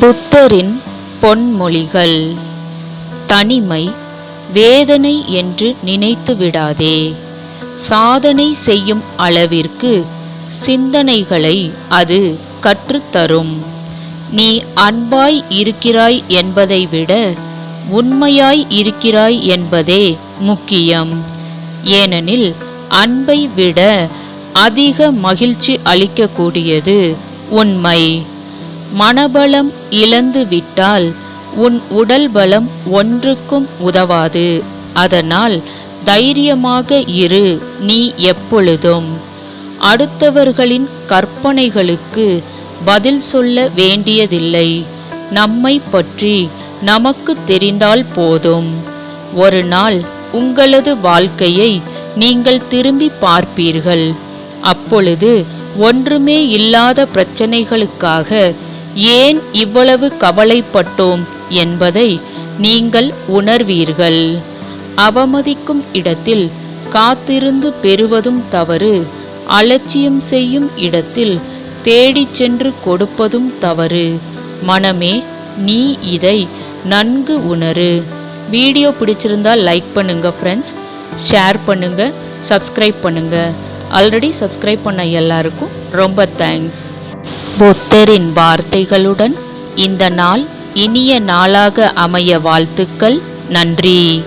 புத்தரின் பொன்மொழிகள். தனிமை வேதனை என்று நினைத்து விடாதே. சாதனை செய்யும் அளவிற்கு சிந்தனைகளை அது கற்றுத்தரும். நீ அன்பாய் இருக்கிறாய் என்பதை விட உண்மையாய் இருக்கிறாய் என்பதே முக்கியம். ஏனெனில் அன்பை விட அதிக மகிழ்ச்சி அளிக்கக்கூடியது உண்மை. மனபலம் இழந்து விட்டால் உன் உடல் பலம் ஒன்றுக்கும் உதவாது. அதனால் தைரியமாக இரு நீ எப்பொழுதும். அடுத்தவர்களின் கற்பனைகளுக்கு பதில் சொல்ல வேண்டியதில்லை. நம்மை பற்றி நமக்கு தெரிந்தால் போதும். ஒரு நாள் உங்களது வாழ்க்கையை நீங்கள் திரும்பி பார்ப்பீர்கள். அப்பொழுது ஒன்றுமே இல்லாத பிரச்சனைகளுக்காக ஏன் இவ்வளவு கவலைப்பட்டோம் என்பதை நீங்கள் உணர்வீர்கள். அவமதிக்கும் இடத்தில் காத்திருந்து பெறுவதும் தவறு அலட்சியம் செய்யும் இடத்தில் தேடிச் சென்று கொடுப்பதும் தவறு. மனமே நீ இதை நன்கு உணரு. வீடியோ பிடிச்சிருந்தா லைக் பண்ணுங்க ஃப்ரெண்ட்ஸ் ஷேர் பண்ணுங்க சப்ஸ்கிரைப் பண்ணுங்க. ஆல்ரெடி சப்ஸ்கிரைப் பண்ண எல்லாருக்கும் ரொம்ப தேங்க்ஸ் புத்தரின் வார்த்தைகளுடன் இந்த நாள் இனிய நாளாக அமைய வாழ்த்துக்கள். நன்றி.